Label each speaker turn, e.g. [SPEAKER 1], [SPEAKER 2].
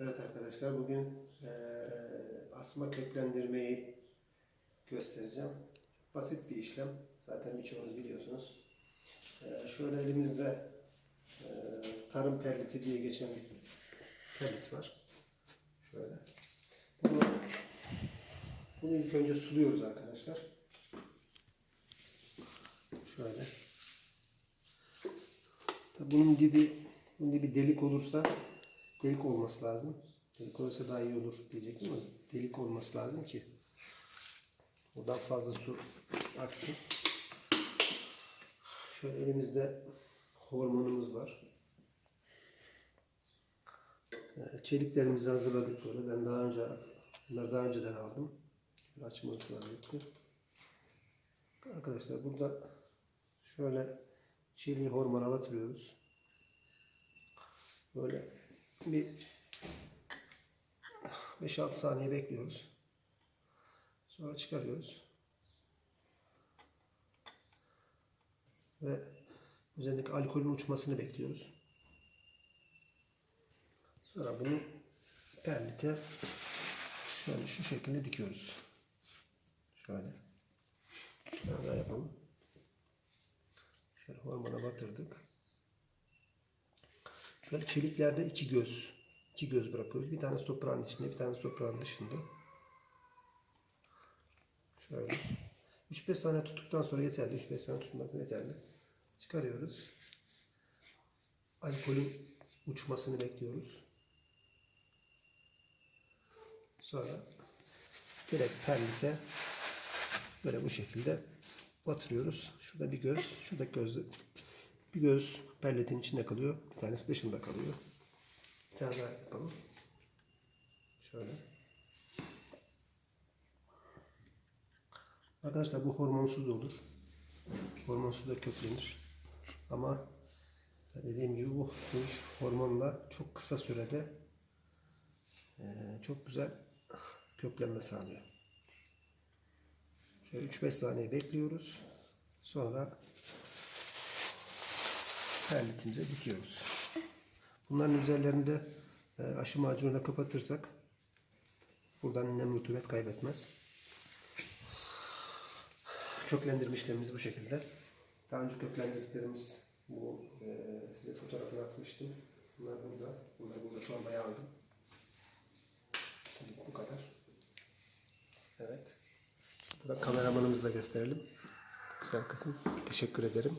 [SPEAKER 1] Evet arkadaşlar bugün eee, asma köklendirmeyi göstereceğim. Basit bir işlem. Zaten birçoğunuz biliyorsunuz. Eee, şöyle elimizde eee, tarım perliti diye geçen bir perlit var. Şöyle. Bunu, bunu ilk önce suluyoruz arkadaşlar. Şöyle. Tabii bunun dibi bunun dibi delik olursa delik olması lazım. Delik olursa daha iyi olur diyecektim ama delik olması lazım ki buradan fazla su aksın. Şöyle elimizde hormonumuz var. Ee, Çeliklerimizi hazırladık böyle. Ben daha önce bunları daha önceden aldım. Böyle açma vaziyette. Arkadaşlar burada şöyle çeliği hormona batırıyoruz. Böyle bir 5-6 saniye bekliyoruz. Sonra çıkarıyoruz. Ve üzerindeki alkolün uçmasını bekliyoruz. Sonra bunu perlite şöyle şu şekilde dikiyoruz. Şöyle. Şöyle yapalım. Şöyle hormona batırdık. Şöyle çeliklerde iki göz. iki göz bırakıyoruz. Bir tanesi toprağın içinde, bir tanesi toprağın dışında. Şöyle. 3-5 saniye tuttuktan sonra yeterli. 3-5 saniye tutmak yeterli. Çıkarıyoruz. Alkolün uçmasını bekliyoruz. Sonra direkt perlite böyle bu şekilde batırıyoruz. Şurada bir göz, şurada gözde bir göz pelletin içinde kalıyor. Bir tanesi dışında kalıyor. Bir tane daha yapalım. Şöyle. Arkadaşlar bu hormonsuz da olur. Hormonsuz da köklenir. Ama dediğim gibi bu, iş hormonla çok kısa sürede eee, çok güzel köklenme sağlıyor. Şöyle 3-5 saniye bekliyoruz. Sonra perlitimize dikiyoruz. Bunların üzerlerinde e, aşı macunuyla kapatırsak buradan nem rutubet kaybetmez. Köklendirme bu şekilde. Daha önce köklendirdiklerimiz bu e, size fotoğrafını atmıştım. Bunlar burada. Bunlar burada torbaya aldım. Bu kadar. Evet. Burada kameramanımızı da gösterelim. Güzel kızım. Teşekkür ederim.